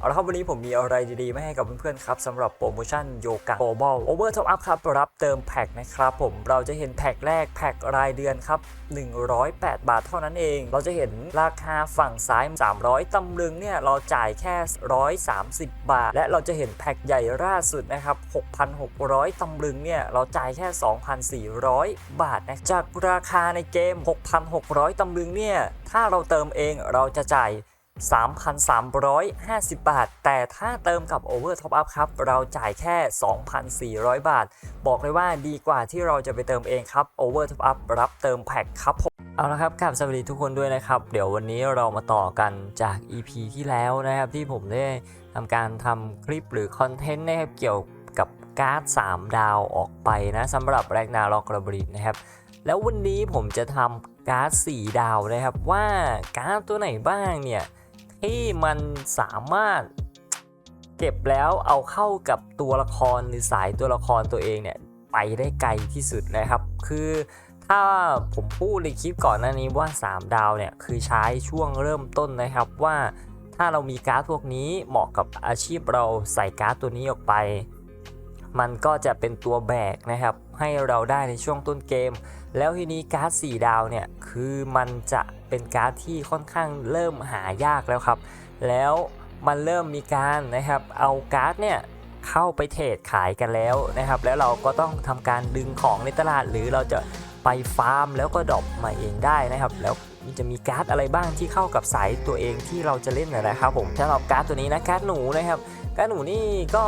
เอาละครับวันนี้ผมมีอะไรดีๆมาให้กับเพื่อนๆครับสำหรับโปรโมชั่นโยกะโกลบอลโอเวอร์ท็อปอัพครับรับเติมแพ็คนะครับผมเราจะเห็นแพ็คแรกแพ็ครายเดือนครับ 108 บาทเท่านั้นเอง เราจะเห็นราคาฝั่งซ้าย 300 ตำลึงเนี่ยเราจ่ายแค่ 130 บาท และเราจะเห็นแพ็คใหญ่ล่าสุดนะครับ 6,600 ตำลึงเนี่ยเราจ่ายแค่ 2,400 บาทนะจากราคาในเกม 6,600 ตำลึงเนี่ยถ้าเราเติมเองเราจะจ่าย 3,350 บาท แต่ถ้าเติมกับ Over Top Up ครับ เราจ่ายแค่ 2,400 บาท บอกเลยว่าดีกว่าที่เราจะไปเติมเองครับ Over Top Up รับเติมแพ็คครับผมเอาละครับกลับสวัสดีทุกคนด้วยนะครับ เดี๋ยววันนี้เรามาต่อกันจาก EP ที่แล้วนะครับ ที่ผมได้ทำการทำคลิปหรือคอนเทนต์นะครับเกี่ยวกับการ์ด 3 ดาวออกไปนะสำหรับแรกนาล็อกระบริดนะครับ แล้ววันนี้ผมจะทำการ์ด 4 ดาวนะครับ ว่าการ์ดตัวไหนบ้างเนี่ย ที่มันสามารถเก็บแล้วเอาเข้ากับตัวละครหรือสายตัวละครตัวเองเนี่ยไปได้ไกลที่สุดนะครับ คือถ้าผมพูดในคลิปก่อนหน้านี้ว่า 3 ดาวเนี่ยคือใช้ช่วงเริ่มต้นนะครับว่าถ้าเรามีการ์ดพวกนี้เหมาะกับอาชีพเราใส่การ์ดตัวนี้ออกไป มันก็จะเป็นตัวแบกนะครับ ให้เราได้ในช่วงต้นเกม แล้วทีนี้การ์ด 4 ดาวเนี่ย คือมันจะเป็นการ์ดที่ค่อนข้างเริ่มหายากแล้วครับ แล้วมันเริ่มมีการนะครับ เอาการ์ดเนี่ยเข้าไปเทรดขายกันแล้วนะครับ แล้วเราก็ต้องทำการดึงของในตลาด หรือเราจะไปฟาร์มแล้วก็ดรอปมาเองได้นะครับ แล้วจะมีการ์ดอะไรบ้างที่เข้ากับสายตัวเองที่เราจะเล่นนะครับผมสำหรับการ์ดตัวนี้นะการ์ดหนูนะครับการ์ดหนูนี่ก็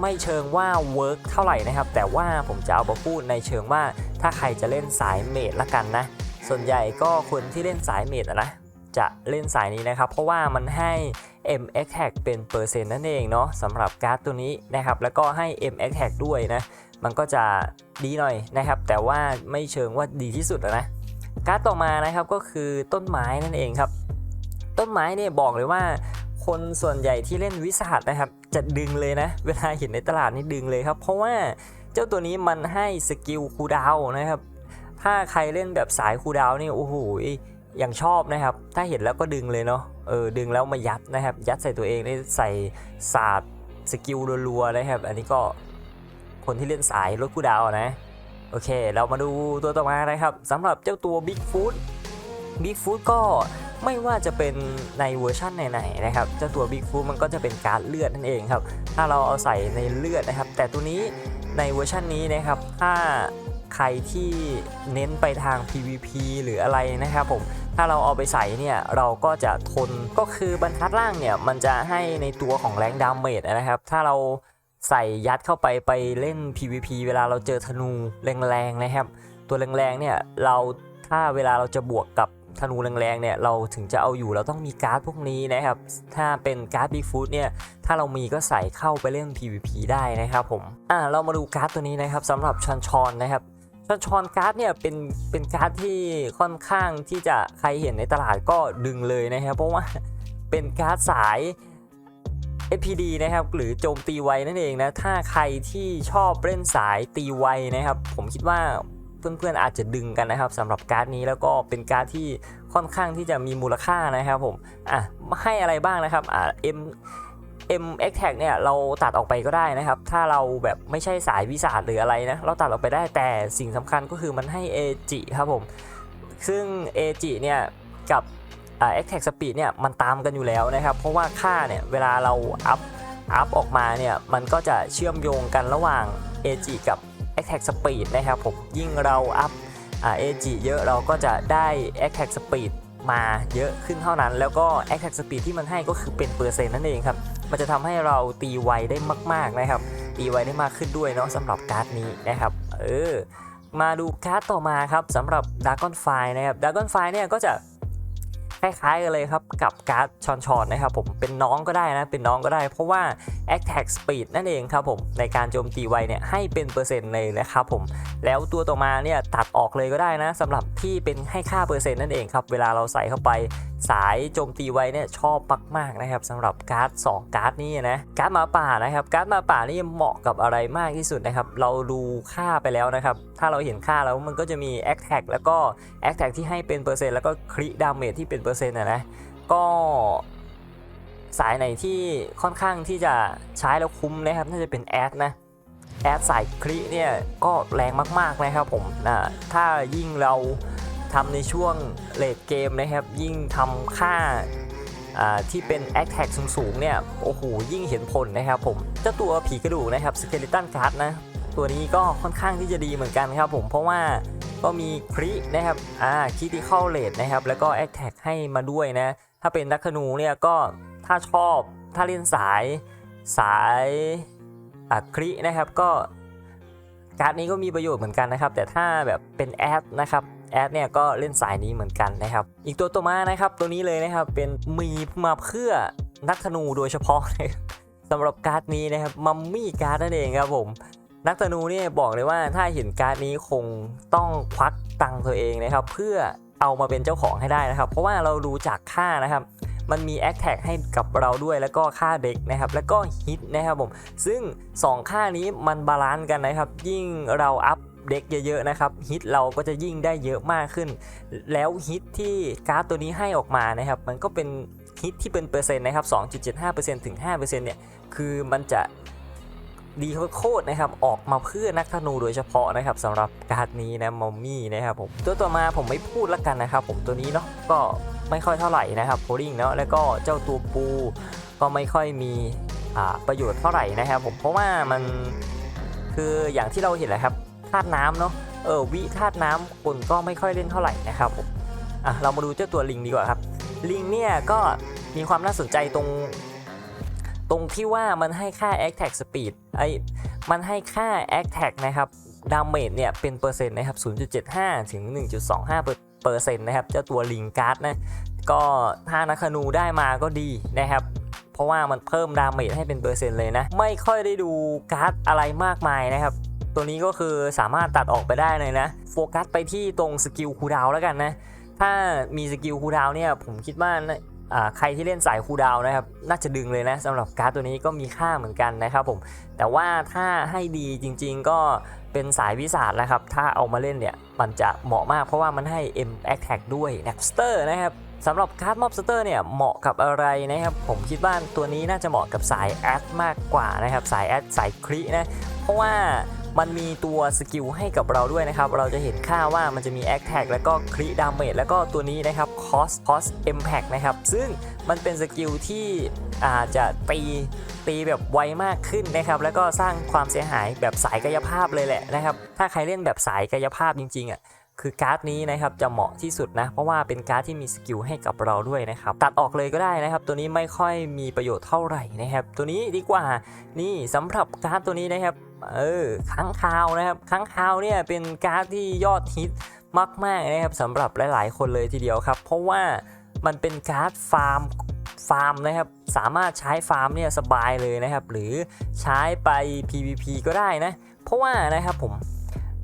ไม่เชิงว่าเวิร์กเท่าไหร่นะครับ แต่ว่าผมจะเอามาพูดในเชิงว่าถ้าใครจะเล่นสายเมดละกันนะ ส่วนใหญ่ก็คนที่เล่นสายเมดนะจะเล่นสายนี้นะครับ เพราะว่ามันให้ MX Tag เป็นเปอร์เซ็นต์นั่นเองเนาะสำหรับการ์ดตัวนี้นะครับ แล้วก็ให้ MX Tag ด้วยนะ มันก็จะดีหน่อยนะครับ แต่ว่าไม่เชิงว่าดีที่สุดอะนะ การ์ดต่อมานะครับก็คือต้นไม้นั่นเองครับ ต้นไม้เนี่ยบอกเลยว่า คนส่วนใหญ่ที่เล่นวิสาหนะครับ จะดึงเลยนะ เวลาเห็นในตลาดนี่ดึงเลยครับ เพราะว่าเจ้าตัวนี้มันให้สกิลคูดาวนะครับ ถ้าใครเล่นแบบสายคูดาวนี่โอ้โหยังชอบนะครับ ถ้าเห็นแล้วก็ดึงเลยเนาะเออดึงแล้วมายัดนะครับ ยัดใส่ตัวเองใส่ศาสตร์สกิลรัวๆนะครับ อันนี้ก็คนที่เล่นสายลดคูดาวนะโอเค เรามาดูตัวต่อมานะครับสำหรับเจ้าตัว Big Foot Big Foot ก็ไม่ว่าจะเป็นในเวอร์ชันไหนๆนะครับเจ้าตัว Big Foot มันก็จะเป็นการเลือดนั่นเองครับ ถ้าเราเอาใส่ในเลือดนะครับ แต่ตัวนี้ในเวอร์ชันนี้นะครับถ้าใครที่เน้นไปทาง PVP หรืออะไรนะครับผมถ้าเราเอาไปใส่เนี่ยเราก็จะทนก็คือบรรทัดล่างเนี่ยมันจะให้ในตัวของแรงดาเมจนะครับ ถ้าเราใส่ยัดเข้าไปไปเล่น PVP เวลาเราเจอธนูแรงๆนะครับ ตัวแรงๆเนี่ยเราถ้าเวลาเราจะบวกกับ ธนูแรงๆเนี่ยเราถึงจะเอาอยู่เราต้องมีการ์ดพวกนี้นะครับ ถ้าเป็นการ์ด Big Foot เนี่ยถ้าเรามีก็ใส่เข้าไปเล่น PVP ได้นะครับผมอ่าเรามาดูการ์ดตัวนี้นะครับสำหรับชอนชอนนะครับชอนชอนการ์ดเนี่ยเป็นเป็นการ์ดที่ค่อนข้างที่จะใครเห็นในตลาดก็ดึงเลยนะครับเพราะว่าเป็นการ์ดสาย FPD นะครับหรือโจมตีไวนั่นเองนะถ้าใครที่ชอบเล่นสายตีไวนะครับ ผมคิดว่า เพื่อนๆอาจจะดึงกันนะครับสำหรับการ์ดนี้แล้วก็เป็นการ์ดที่ค่อนข้างที่จะมีมูลค่านะครับผมอะให้อะไรบ้างนะครับอะ M M X Tag เนี่ยเราตัดออกไปก็ได้นะครับ ถ้าเราแบบไม่ใช่สายวิสาหรืออะไรนะ เราตัดออกไปได้แต่สิ่งสำคัญก็คือมันให้ AG ครับผม ซึ่ง AG เนี่ยกับเอ่า X Tag Speed เนี่ยมันตามกันอยู่แล้วนะครับ เพราะว่าค่าเนี่ยเวลาเราอัพอัพออกมาเนี่ยมันก็จะเชื่อมโยงกันระหว่าง AG กับ X Tag Speed นะครับผมยิ่งเราอัพอ่า AG เยอะเราก็จะได้ X Tag Speed มาเยอะขึ้นเท่านั้น แล้วก็ X Tag Speed ที่มันให้ก็คือเป็นเปอร์เซ็นต์นั่นเองครับ มันจะทำให้เราตีไวได้มาก ๆนะครับ ตีไวได้มากขึ้นด้วยเนาะสำหรับการ์ดนี้นะครับ เออ มาดูการ์ดต่อมาครับสำหรับ Dragon f i นะครับ Dragon f i เนี่ยก็จะ คล้ายๆกันเลยครับกับการ์ดชอนชอนนะครับผมเป็นน้องก็ได้นะเป็นน้องก็ได้ เพราะว่า Attack Speed นั่นเองครับผมในการโจมตีไวเนี่ยให้เป็นเปอร์เซ็นต์เลยนะครับผมแล้วตัวต่อมาเนี่ยตัดออกเลยก็ได้นะสำหรับที่เป็นให้ค่าเปอร์เซ็นต์นั่นเองครับเวลาเราใส่เข้าไปสายโจมตีไวเนี่ยชอบมากๆนะครับสำหรับการ์ด2การ์ดนี้นะการ์ดมาป่านะครับการ์ดมาป่านี่เหมาะกับอะไรมากที่สุดนะครับเราดูค่าไปแล้วนะครับถ้าเราเห็นค่าแล้วมันก็จะมี a อ t a c แล้วก็ a อ t a c ที่ให้เป็นเปอร์เซ็นต์แล้วก็คริดาเมจที่เป็นเอร์เซ็นต์นะนะก็สายไหนที่ค่อนข้างที่จะใช้แล้วคุ้มนะครับน่าจะเป็นแอดนะแอดสายคลิเนี่ยก็แรงมากๆนะครับผมนะถ้ายิ่งเราทำในช่วงเลดเกมนะครับ ยิ่งทำค่าอ่าที่เป็น a t t a c สูงๆเนี่ยโอ้โหยิ่งเห็นผลนะครับผมเจ้าตัวผีกระดูกนะครับ Skeleton Card นะตัวนี้ก็ค่อนข้างที่จะดีเหมือนกันครับผมเพราะว่า ก็มีครินะครับอ่าคิติเข้าเลดนะครับ แล้วก็ a t t a c ให้มาด้วยนะ ถ้าเป็นนักธนูเนี่ยก็ถ้าชอบถ้าเล่นสายสายอะครินะครับก็การ์ดนี้ก็มีประโยชน์เหมือนกันนะครับ แต่ถ้าแบบเป็นแอดนะครับแอดเนี่ยก็เล่นสายนี้เหมือนกันนะครับ อีกตัวตัวมานะครับ ตัวนี้เลยนะครับเป็นมีมาเพื่อนักธนูโดยเฉพาะสำหรับการ์ดนี้นะครับมัมมี่การ์ดนั่นเองครับผม นักธนูเนี่ยบอกเลยว่าถ้าเห็นการ์ดนี้คงต้องควักตังตัวเองนะครับ เพื่อเอามาเป็นเจ้าของให้ได้นะครับ เพราะว่าเราดูจากค่านะครับ มันมีแอคแท็กให้กับเราด้วยแล้วก็ค่าเด็กนะครับ แล้วก็ฮิตนะครับผมซึ่ง 2 ค่านี้มันบาลานซ์กันนะครับ ยิ่งเราอัพเด็กเยอะๆนะครับฮิตเราก็จะยิ่งได้เยอะมากขึ้น แล้วฮิตที่การ์ดตัวนี้ให้ออกมานะครับ มันก็เป็นฮิตที่เป็นเปอร์เซ็นต์นะครับ 2.75%ถึง5%เนี่ยคือมันจะ ดีโคตรนะครับออกมาเพื่อนักธนูโดยเฉพาะนะครับสำหรับการ์ดนี้นะมอมมี่นะครับผมตัวต่อมาผมไม่พูดแล้วกันนะครับ ผมตัวนี้เนาะก็ไม่ค่อยเท่าไหร่นะครับโพลิงเนาะแล้วก็เจ้าตัวปูก็ไม่ค่อยมีอ่าประโยชน์เท่าไหร่นะครับ ผมเพราะว่ามันคืออย่างที่เราเห็นแหละครับธาตุน้ำเนาะเออวิธาตุน้ำคนก็ไม่ค่อยเล่นเท่าไหร่นะครับผมอะเรามาดูเจ้าตัวลิงดีกว่าครับลิงเนี่ยก็มีความน่าสนใจตรง ตรงที่ว่ามันให้ค่า a t t a c Speed ไอ้มันให้ค่า a t t a c นะครับดาเมจเนี่ยเป็นเปอร์เซ็นต์นะครับ 0.75 ถึง 1.25เปอร์เซ็นต์นะครับ เจ้าตัวลิงการ์ดนะ ก็ถ้านักธนูได้มาก็ดีนะครับ เพราะว่ามันเพิ่มดาเมจให้เป็นเปอร์เซ็นต์เลยนะ ไม่ค่อยได้ดูการ์ดอะไรมากมายนะครับ ตัวนี้ก็คือสามารถตัดออกไปได้เลยนะ โฟกัสไปที่ตรงสกิลคูดาวแล้วกันนะ ถ้ามีสกิลคูดาวเนี่ยผมคิดว่านะอ่า ใครที่เล่นสายคูดาวนะครับ น่าจะดึงเลยนะสำหรับการ์ดตัวนี้ก็มีค่าเหมือนกันนะครับผม แต่ว่าถ้าให้ดีจริง ๆ ก็เป็นสายวิสาดนะครับ ถ้าเอามาเล่นเนี่ย มันจะเหมาะมากเพราะว่ามันให้ M Attack ด้วย n a p s t e r นะครับสำหรับการ์ด Mobster เนี่ยเหมาะกับอะไรนะครับ ผมคิดว่าตัวนี้น่าจะเหมาะกับสายแอดมากกว่านะครับ สายแอดสายครินะ เพราะว่า มันมีตัวสกิลให้กับเราด้วยนะครับ เราจะเห็นค่าว่ามันจะมี a t t a c แล้วก็คริดามเมจแล้วก็ตัวนี้นะครับ cost cost impact นะครับ ซึ่งมันเป็นสกิลที่อาจจะตีตีแบบไวมากขึ้นนะครับ แล้วก็สร้างความเสียหายแบบสายกายภาพเลยแหละนะครับ ถ้าใครเล่นแบบสายกายภาพจริงๆอะคือการ์ดนี้นะครับจะเหมาะที่สุดนะ เพราะว่าเป็นการ์ดที่มีสกิลให้กับเราด้วยนะครับ ตัดออกเลยก็ได้นะครับ ตัวนี้ไม่ค่อยมีประโยชน์เท่าไหร่นะครับ ตัวนี้ดีกว่านี่สำหรับการ์ดตัวนี้นะครับ เออค้างคาวนะครับค้างคาวเนี่ยเป็นการ์ดที่ยอดฮิตมากๆนะครับสำหรับหลายๆ คนเลยทีเดียวครับ เพราะว่ามันเป็นการ์ดฟาร์มฟาร์มนะครับสามารถใช้ฟาร์มเนี่ยสบายเลยนะครับ หรือใช้ไป PVP ก็ได้นะ เพราะว่านะครับผม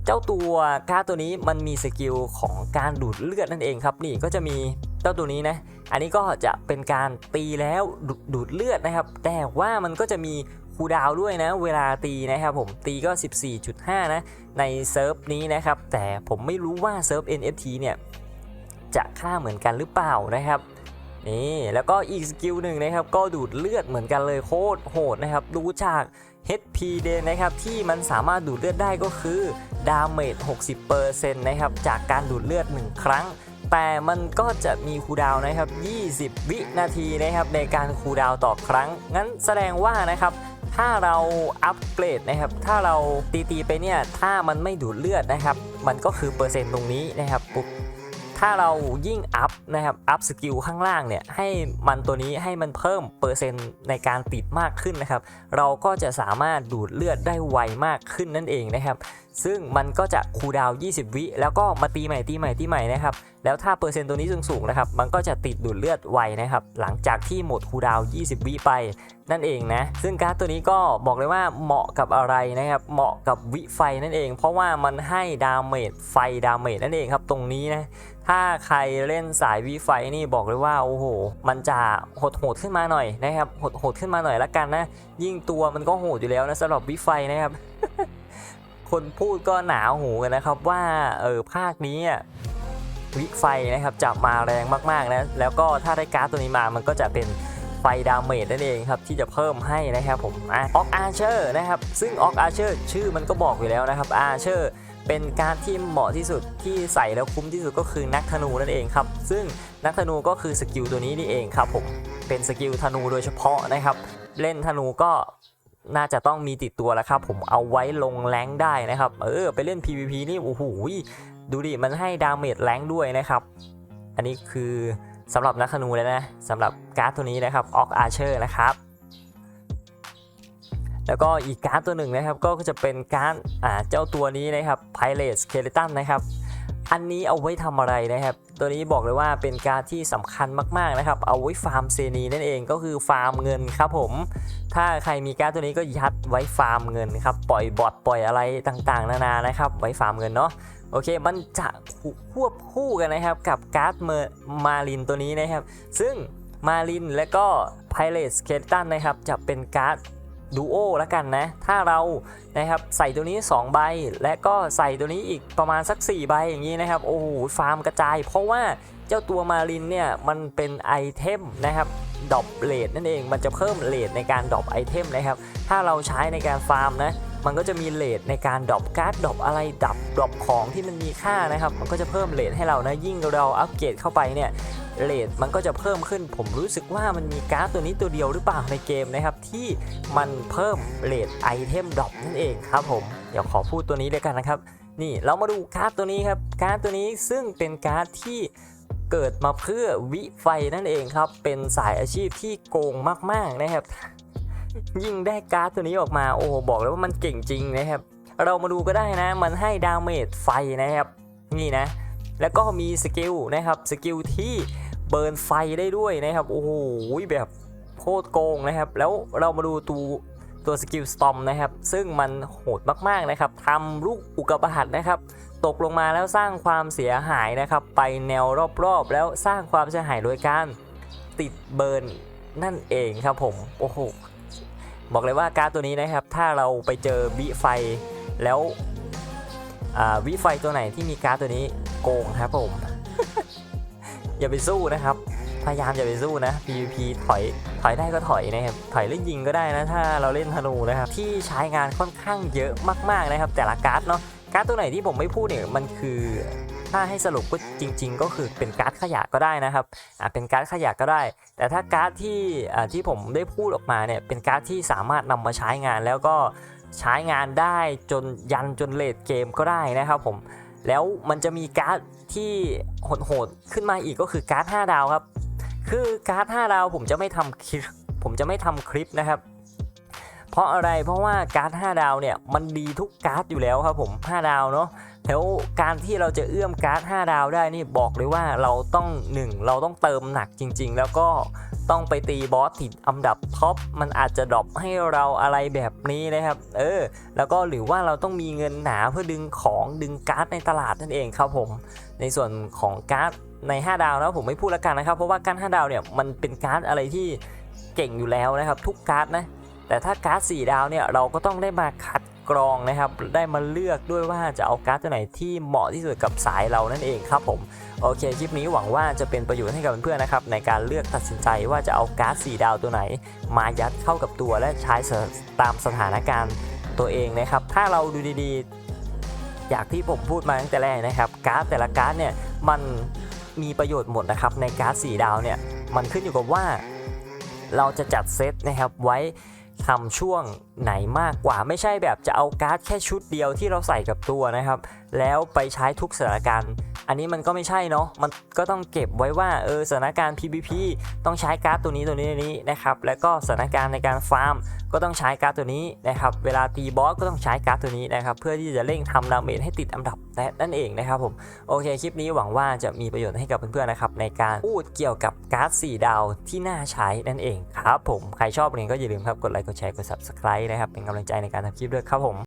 เจ้าตัวการ์ดตัวนี้มันมีสกิลของการดูดเลือดนั่นเองครับ นี่ก็จะมีเจ้าตัวนี้นะอันนี้ก็จะเป็นการตีแล้วดูดูดเลือดนะครับ แต่ว่ามันก็จะมี คูดาวด้วยนะ เวลาตีนะครับผมตีก็ 14.5 นะ ในเซิร์ฟนี้นะครับ แต่ผมไม่รู้ว่าเซิร์ฟ NFT เนี่ย จะค่าเหมือนกันหรือเปล่านะครับนี่แล้วก็อีกสกิลหนึ่งนะครับ ก็ดูดเลือดเหมือนกันเลยโคตรโหดนะครับ ดูจาก HP เดนนะครับ ที่มันสามารถดูดเลือดได้ก็คือดาเมจ60%นะครับ จากการดูดเลือด 1 ครั้ง แต่มันก็จะมีคูดาวนะครับ 20 วินาทีนะครับ ในการคูดาวต่อครั้ง งั้นแสดงว่านะครับ ถ้าเราอัปเกรดนะครับ ถ้าเราตีตีๆไปเนี่ย ถ้ามันไม่ดูดเลือดนะครับ มันก็คือเปอร์เซ็นต์ตรงนี้นะครับปุ๊บถ้าเรายิ่งอัพนะครับ อัพสกิลข้างล่างเนี่ย ให้มันตัวนี้ให้มันเพิ่มเปอร์เซ็นต์ในการติดมากขึ้นนะครับ เราก็จะสามารถดูดเลือดได้ไวมากขึ้นนั่นเองนะครับซึ่งมันก็จะคูดาว 20 วิ แล้วก็มาตีใหม่ตีใหม่ตีใหม่นะครับ แล้วถ้าเปอร์เซ็นต์ตัวนี้สูงๆนะครับ มันก็จะติดดูดเลือดไวนะครับ หลังจากที่หมดคูดาว 20 วิไป นั่นเองนะ ซึ่งการ์ดตัวนี้ก็บอกเลยว่าเหมาะกับอะไรนะครับ เหมาะกับวิไฟนั่นเอง เพราะว่ามันให้ดาเมจไฟดาเมจนั่นเองครับ ตรงนี้นะ ถ้าใครเล่นสายวิไฟนี่บอกเลยว่าโอ้โห มันจะหดโหดขึ้นมาหน่อยนะครับ หดโหดขึ้นมาหน่อยละกันนะ ยิ่งตัวมันก็โหดอยู่แล้วนะสำหรับวิไฟนะครับ คนพูดก็หนาวหูกันนะครับว่าเออภาคนี้วิไฟนะครับจะมาแรงมากๆนะแล้วก็ถ้าได้การ์ดตัวนี้มามันก็จะเป็นไฟดาเมจนั่นเองครับที่จะเพิ่มให้นะครับผมออกอาร์เชอร์นะครับซึ่งออกอาร์เชอร์ชื่อมันก็บอกอยู่แล้วนะครับอาร์เชอร์เป็นการที่เหมาะที่สุดที่ใส่แล้วคุ้มที่สุดก็คือนักธนูนั่นเองครับ ซึ่งนักธนูก็คือสกิลตัวนี้นี่เองครับผมเป็นสกิลธนูโดยเฉพาะนะครับ เล่นธนูก็ น่าจะต้องมีติดตัวแล้วครับ ผมเอาไว้ลงแรงได้นะครับ เออไปเล่น PVP นี่โอ้โหดูดิมันให้ดาเมจแรงด้วยนะครับ อันนี้คือสำหรับนักธนูเลยนะสำหรับการ์ดตัวนี้นะครับออกอาร์เชอร์นะครับแล้วก็อีกการ์ดตัวหนึ่งนะครับก็จะเป็นการ์ดอ่าเจ้าตัวนี้นะครับ Pirate Skeleton นะครับ อันนี้เอาไว้ทำอะไรนะครับ ตัวนี้บอกเลยว่าเป็นการดที่สำคัญมากๆนะครับ เอาไว้ฟาร์มเซนีนั่นเองก็คือฟาร์มเงินครับผมถ้าใครมีการ์ดตัวนี้ก็ยัดไว้ฟาร์มเงินครับปล่อยบอทปล่อยอะไรต่างๆ นานานะครับ ไว้ฟาร์มเงินเนาะโอเค มันจะควบคู่กันนะครับกับการ์ดเมอร์มารินตัวนี้นะครับ ซึ่งมารินและก็ Pirate Skeleton นะครับจะเป็นการ์ด ดูโอแล้วกันนะ ถ้าเรานะครับใส่ตัวนี้ 2 ใบ และก็ใส่ตัวนี้อีกประมาณสัก 4 ใบอย่างนี้นะครับ โอ้โหฟาร์มกระจาย เพราะว่าเจ้าตัวมารินเนี่ย มันเป็นไอเทมนะครับดรอปเลดนั่นเองมันจะเพิ่มเลดในการดรอปไอเทมนะครับ ถ้าเราใช้ในการฟาร์มนะ มันก็จะมีเลทในการดรอปการ์ดดรอปอะไรดับดรอปของที่มันมีค่านะครับ มันก็จะเพิ่มเลทให้เรานะยิ่งเราอัปเกรดเข้าไปเนี่ยเลทมันก็จะเพิ่มขึ้น ผมรู้สึกว่ามันมีการ์ดตัวนี้ตัวเดียวหรือเปล่าในเกมนะครับ ที่มันเพิ่มเลทไอเทมดรอปนั่นเองครับผมเดี๋ยวขอพูดตัวนี้เลยกันนะครับ นี่เรามาดูการ์ดตัวนี้ครับการ์ดตัวนี้ซึ่งเป็นการ์ดที่เกิดมาเพื่อวิไฟนั่นเองครับ เป็นสายอาชีพที่โกงมากๆนะครับ ยิ่งได้การ์ดตัวนี้ออกมาโอ้โหบอกเลยว่ามันเก่งจริงนะครับ เรามาดูก็ได้นะ มันให้ดาเมจไฟนะครับ นี่นะ แล้วก็มีสกิลนะครับสกิลที่เบิร์นไฟได้ด้วยนะครับโอ้โหแบบโคตรโกงนะครับ แล้วเรามาดูตัวตัวสกิลสตอมนะครับ ซึ่งมันโหดมากๆนะครับทำลูกอุกกาบาตนะครับ ตกลงมาแล้วสร้างความเสียหายนะครับ ไปแนวรอบๆ แล้วสร้างความเสียหายโดยการติดเบิร์นนั่นเองครับผม โอ้โห บอกเลยว่าการ์ดตัวนี้นะครับ ถ้าเราไปเจอวิไฟแล้ววิไฟตัวไหนที่มีการ์ดตัวนี้โกงครับผม อย่าไปสู้นะครับ พยายามอย่าไปสู้นะ PVP ถอยถอยได้ก็ถอยนะครับ ถอยเล่นยิงก็ได้นะ ถ้าเราเล่นธนูนะครับ ที่ใช้งานค่อนข้างเยอะมากๆนะครับ แต่ละการ์ดเนาะการ์ดตัวไหนที่ผมไม่พูดเนี่ยมันคือ ถ้าให้สรุปก็จริง ๆ ก็คือเป็นการ์ดขยะก็ได้นะครับอ่าเป็นการ์ดขยะก็ได้ แต่ถ้าการ์ดที่อ่าที่ผมได้พูดออกมาเนี่ยเป็นการ์ดที่สามารถนำมาใช้งานแล้วก็ใช้งานได้จนยันจนเลดเกมก็ได้นะครับผมแล้วมันจะมีการ์ดที่โหดๆขึ้นมาอีกก็คือการ์ด5ดาวครับ คือการ์ด5ดาวผมจะไม่ทำคลิปผมจะไม่ทำคลิปนะครับ เพราะอะไรเพราะว่าการ์ด5ดาวเนี่ยมันดีทุกการ์ดอยู่แล้วครับผม5ดาวเนาะ แล้วการที่เราจะเอื้อมการ์ด 5 ดาวได้นี่บอกเลยว่าเราต้อง 1 เราต้องเติมหนักจริง ๆ แล้วก็ต้องไปตีบอสติดอันดับท็อปมันอาจจะดรอปให้เราอะไรแบบนี้นะครับ เออ แล้วก็หรือว่าเราต้องมีเงินหนาเพื่อดึงของดึงการ์ดในตลาดนั่นเองครับผม ในส่วนของการ์ดใน 5 ดาวนะผมไม่พูดล้วกันนะครับ เพราะว่าการ์ด5ดาวเนี่ยมันเป็นการ์ดอะไรที่เก่งอยู่แล้วนะครับ ทุกการ์ดนะแต่ถ้าการ์ด4ดาวเนี่ยเราก็ต้องได้มาคัด กรองนะครับ ได้มาเลือกด้วยว่าจะเอาการ์ดตัวไหนที่เหมาะที่สุดกับสายเรานั่นเองครับผมโอเคคลิปนี้หวังว่าจะเป็นประโยชน์ให้กับเพื่อนๆนะครับในการเลือกตัดสินใจว่าจะเอาการ์ด4ดาวตัวไหน มายัดเข้ากับตัวและใช้ตามสถานการณ์ตัวเองนะครับ ถ้าเราดูดีๆ อยากที่ผมพูดมาตั้งแต่แรกนะครับ การ์ดแต่ละการ์ดเนี่ยมันมีประโยชน์หมดนะครับในการ์ด4ดาวเนี่ยมันขึ้นอยู่กับว่า เราจะจัดเซตนะครับไว้ทำช่วงไหนมากกว่าไม่ใช่แบบจะเอาการ์ดแค่ชุดเดียวที่เราใส่กับตัวนะครับ แล้วไปใช้ทุกสถานการณ์อันนี้มันก็ไม่ใช่เนาะมันก็ต้องเก็บไว้ว่าเออสถานการณ์ PVP ต้องใช้การ์ดตัวนี้ตัวนี้ตัวนี้นะครับแล้วก็สถานการณ์ในการฟาร์มก็ต้องใช้การ์ดตัวนี้นะครับเวลาตีบอสก็ต้องใช้การ์ดตัวนี้นะครับเพื่อที่จะเร่งทำดาเมจให้ติดอันดับนั่นเองนะครับผมโอเคคลิปนี้หวังว่าจะมีประโยชน์ให้กับเพื่อนๆนะครับในการพูดเกี่ยวกับการ์ด4ดาวที่น่าใช้นั่นเองครับผมใครชอบเนี่ยก็อย่าลืมครับกดไลค์กดแชร์กด subscribe นะครับ เป็นกำลังใจในการทำคลิปด้วยครับผม